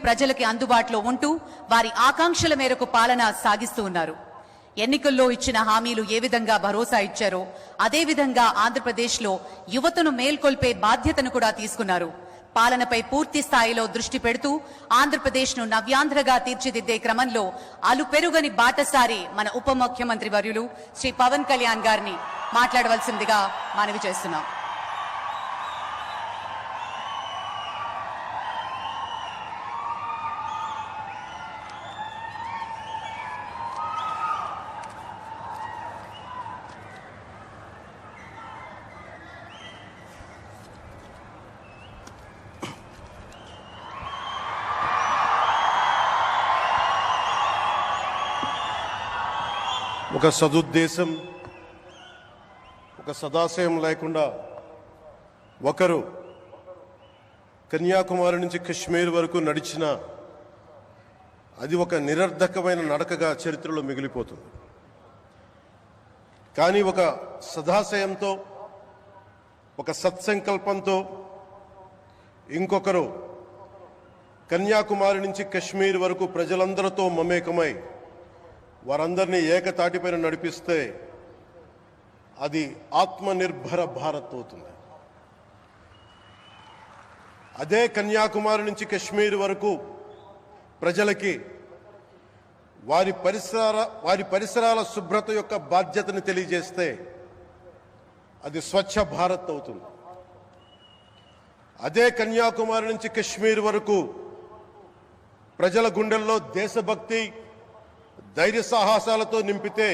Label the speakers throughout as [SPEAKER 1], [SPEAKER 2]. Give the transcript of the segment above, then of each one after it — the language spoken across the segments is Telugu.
[SPEAKER 1] ప్రజలకి అందుబాటులో ఉంటూ వారి ఆకాంక్షల మేరకు పాలన సాగిస్తూ ఉన్నారు. ఎన్నికల్లో ఇచ్చిన హామీలు ఏ విధంగా భరోసా ఇచ్చారో అదేవిధంగా ఆంధ్రప్రదేశ్లో యువతను మేల్కొల్పే బాధ్యతను కూడా తీసుకున్నారు. పాలనపై పూర్తి స్థాయిలో దృష్టి పెడుతూ ఆంధ్రప్రదేశ్ను నవ్యాంధ్రగా తీర్చిదిద్దే క్రమంలో అలుపెరుగని బాటసారి మన ఉప ముఖ్యమంత్రి వర్యులు శ్రీ పవన్ కళ్యాణ్ గారిని మాట్లాడవలసిందిగా మనవి చేస్తున్నాం.
[SPEAKER 2] ఒక సదుద్దేశం ఒక సదాశయం లేకుండా ఒకరు కన్యాకుమారి నుంచి కశ్మీర్ వరకు నడిచిన అది ఒక నిరర్ధకమైన నడకగా చరిత్రలో మిగిలిపోతుంది. కానీ ఒక సదాశయంతో ఒక సత్సంకల్పంతో ఇంకొకరు కన్యాకుమారి నుంచి కశ్మీర్ వరకు ప్రజలందరితో మమేకమై వారందరినీ ఏకతాటిపైన నడిపిస్తే అది ఆత్మనిర్భర భారత్ అవుతుంది. అదే కన్యాకుమారి నుంచి కశ్మీర్ వరకు ప్రజలకి వారి పరిసర వారి పరిసరాల శుభ్రత యొక్క బాధ్యతను తెలియజేస్తే అది స్వచ్ఛ భారత్ అవుతుంది. అదే కన్యాకుమారి నుంచి కశ్మీర్ వరకు ప్రజల గుండెల్లో దేశభక్తి ధైర్య సాహసాలతో నింపితే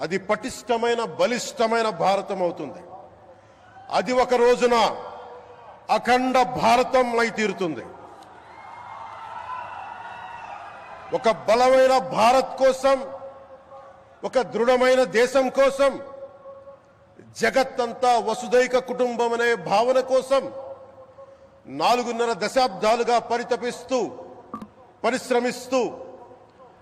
[SPEAKER 2] అది పటిష్టమైన బలిష్టమైన భారతం అవుతుంది. అది ఒక రోజున అఖండ భారతం అయి తీరుతుంది. ఒక బలమైన భారత్ కోసం ఒక దృఢమైన దేశం కోసం జగత్తంతా వసుదైక కుటుంబం అనే భావన కోసం నాలుగున్నర దశాబ్దాలుగా పరితపిస్తూ పరిశ్రమిస్తూ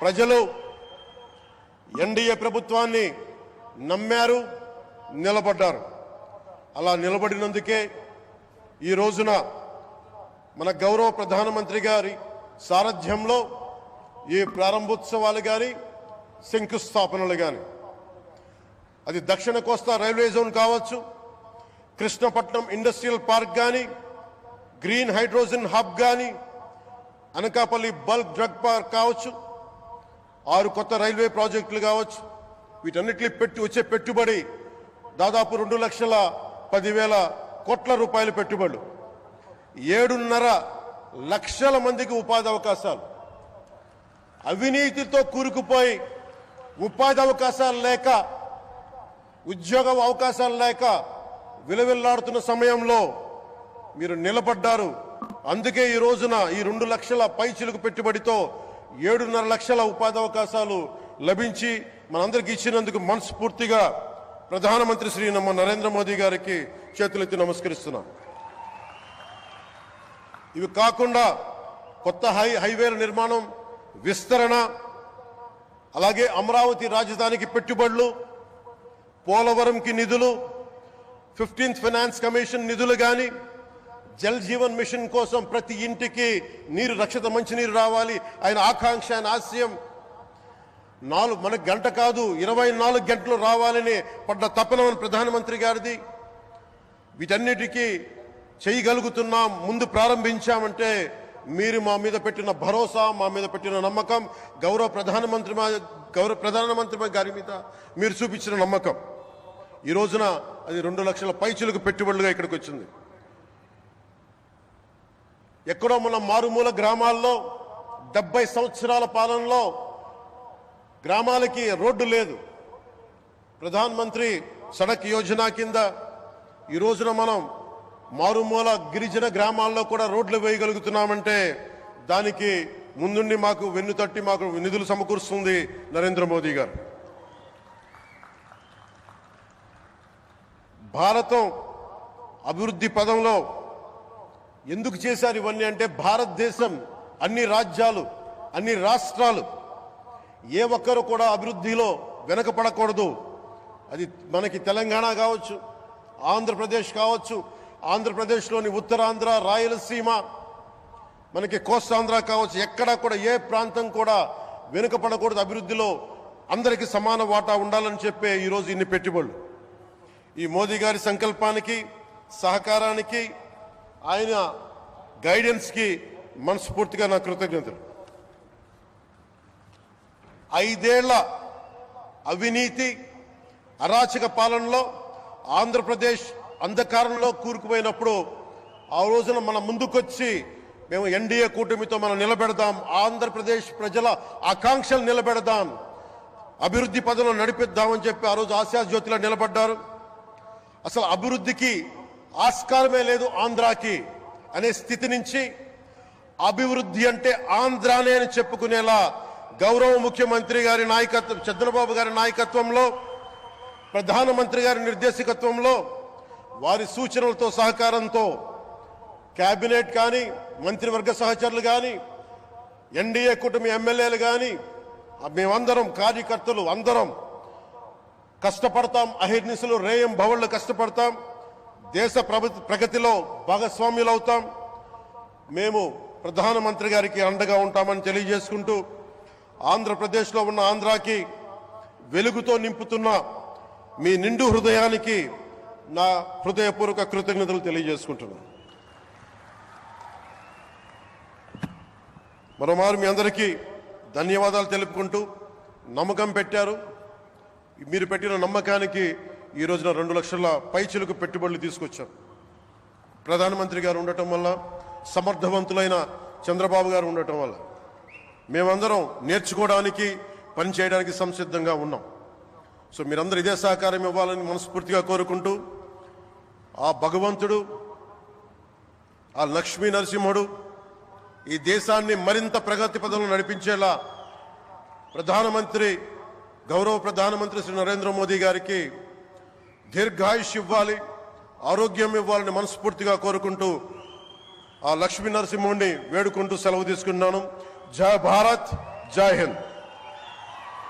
[SPEAKER 2] ప్రజలు ఎన్డీఏ ప్రభుత్వాన్ని నమ్మారు నిలబడ్డారు. అలా నిలబడినందుకే ఈ రోజున మన గౌరవ ప్రధానమంత్రి గారి సారథ్యంలో ఈ ప్రారంభోత్సవాలు కానీ శంకుస్థాపనలు కానీ అది దక్షిణ కోస్తా రైల్వే జోన్ కావచ్చు కృష్ణపట్నం ఇండస్ట్రియల్ పార్క్ కానీ గ్రీన్ హైడ్రోజన్ హబ్ కానీ అనకాపల్లి బల్క్ డ్రగ్ పార్క్ కావచ్చు ఆరు కొత్త రైల్వే ప్రాజెక్టులు కావచ్చు వీటన్నిటిని పెట్టి వచ్చే పెట్టుబడి దాదాపు రెండు లక్షల పదివేల కోట్ల రూపాయల పెట్టుబడులు. ఏడున్నర లక్షల మందికి ఉపాధి అవకాశాలు. అవినీతితో కూరుకుపోయి ఉపాధి అవకాశాలు లేక ఉద్యోగ అవకాశాలు లేక విలవిల్లాడుతున్న సమయంలో మీరు నిలబడ్డారు. అందుకే ఈ రోజున ఈ రెండు లక్షల పైచిలుకు పెట్టుబడితో ఏడున్నర లక్షల ఉపాధి అవకాశాలు లభించి మనందరికి ఇచ్చినందుకు మనస్ఫూర్తిగా ప్రధానమంత్రి శ్రీ నమ్మ నరేంద్ర మోదీ గారికి చేతులెత్తి నమస్కరిస్తున్నాం. ఇవి కాకుండా కొత్త హై హైవేల నిర్మాణం విస్తరణ అలాగే అమరావతి రాజధానికి పెట్టుబడులు పోలవరంకి నిధులు ఫిఫ్టీన్త్ ఫైనాన్స్ కమిషన్ నిధులు కానీ జల్ జీవన్ మిషన్ కోసం ప్రతి ఇంటికి నీరు రక్షిత మంచినీరు రావాలి. ఆయన ఆకాంక్ష ఆయన ఆశయం. నాలుగు మనకు గంట కాదు ఇరవై నాలుగు గంటలు రావాలని పడ్డ తపన మన ప్రధానమంత్రి గారిది. వీటన్నిటికీ చేయగలుగుతున్నాం ముందు ప్రారంభించామంటే మీరు మా మీద పెట్టిన భరోసా మా మీద పెట్టిన నమ్మకం గౌరవ ప్రధానమంత్రి మా- గౌరవ ప్రధానమంత్రి గారి మీద మీరు చూపించిన నమ్మకం. ఈ రోజున అది రెండు లక్షల పైచులకు పెట్టుబడులుగా ఇక్కడికి వచ్చింది. ఎక్కడో మన మారుమూల గ్రామాల్లో డెబ్బై సంవత్సరాల పాలనలో గ్రామాలకి రోడ్డు లేదు. ప్రధాన మంత్రి సడక్ యోజన కింద ఈ రోజున మనం మారుమూల గిరిజన గ్రామాల్లో కూడా రోడ్లు వేయగలుగుతున్నామంటే దానికి ముందుండి మాకు వెన్ను తట్టి మాకు నిధులు సమకూరుస్తుంది నరేంద్ర మోదీ గారు. భారతం అభివృద్ధి పదంలో ఎందుకు చేశారు ఇవన్నీ అంటే భారతదేశం అన్ని రాజ్యాలు అన్ని రాష్ట్రాలు ఏ ఒక్కరు కూడా అభివృద్ధిలో వెనకపడకూడదు. అది మనకి తెలంగాణ కావచ్చు ఆంధ్రప్రదేశ్ కావచ్చు ఆంధ్రప్రదేశ్లోని ఉత్తరాంధ్ర రాయలసీమ మనకి కోస్తాంధ్ర కావచ్చు ఎక్కడా కూడా ఏ ప్రాంతం కూడా వెనుకపడకూడదు. అభివృద్ధిలో అందరికీ సమాన వాటా ఉండాలని చెప్పే ఈరోజు ఇన్ని పెట్టుబడులు. ఈ మోదీ గారి సంకల్పానికి సహకారానికి ఆయన గైడెన్స్కి మనస్ఫూర్తిగా నా కృతజ్ఞతలు. ఐదేళ్ళ అవినీతి అరాచక పాలనలో ఆంధ్రప్రదేశ్ అంధకారంలో కూరుకుపోయినప్పుడు ఆ రోజున మన ముందుకొచ్చి మేము ఎన్డీఏ కూటమితో మనం నిలబెడదాం ఆంధ్రప్రదేశ్ ప్రజల ఆకాంక్షలు నిలబెడదాం అభివృద్ధి పదంలో నడిపిద్దామని చెప్పి ఆ రోజు ఆశాజ్యోతిలో నిలబడ్డారు. అసలు అభివృద్ధికి ఆస్కారమే లేదు ఆంధ్రాకి అనే స్థితి నుంచి అభివృద్ధి అంటే ఆంధ్రానే అని చెప్పుకునేలా గౌరవ ముఖ్యమంత్రి గారి నాయకత్వం చంద్రబాబు గారి నాయకత్వంలో ప్రధానమంత్రి గారి నిర్దేశకత్వంలో వారి సూచనలతో సహకారంతో కేబినెట్ కానీ మంత్రివర్గ సహచరులు కానీ ఎన్డీఏ కుటుంబ ఎమ్మెల్యేలు కానీ మేమందరం కార్యకర్తలు అందరం కష్టపడతాం అహిర్నిసులు రేయం భవళ్ళు కష్టపడతాం. దేశ ప్రభు- ప్రగతిలో భాగస్వామ్యులు అవుతాం మేము ప్రధానమంత్రి గారికి అండగా ఉంటామని తెలియజేసుకుంటూ ఆంధ్రప్రదేశ్లో ఉన్న ఆంధ్రాకి వెలుగుతో నింపుతున్న మీ నిండు హృదయానికి నా హృదయపూర్వక కృతజ్ఞతలు తెలియజేసుకుంటున్నాను. మరోమారు మీ అందరికీ ధన్యవాదాలు తెలుపుకుంటూ నమ్మకం పెట్టారు. మీరు పెట్టిన నమ్మకానికి ఈ రోజున రెండు లక్షల పైచిలకు పెట్టుబడులు తీసుకొచ్చాం ప్రధానమంత్రి గారు ఉండటం వల్ల సమర్థవంతులైన చంద్రబాబు గారు ఉండటం వల్ల. మేమందరం నేర్చుకోవడానికి పనిచేయడానికి సంసిద్ధంగా ఉన్నాం. సో మీరందరూ ఇదే సహకారం ఇవ్వాలని మనస్ఫూర్తిగా కోరుకుంటూ ఆ భగవంతుడు ఆ లక్ష్మీ నరసింహుడు ఈ దేశాన్ని మరింత ప్రగతి పదంలో నడిపించేలా ప్రధానమంత్రి గౌరవ ప్రధానమంత్రి శ్రీ నరేంద్ర మోదీ గారికి దీర్ఘాయుష్ ఇవ్వాలి ఆరోగ్యం ఇవ్వాలని మనస్ఫూర్తిగా కోరుకుంటూ ఆ లక్ష్మీ నరసింహుడిని వేడుకుంటూ సెలవు తీసుకున్నాను. జై భారత్ జై హింద్.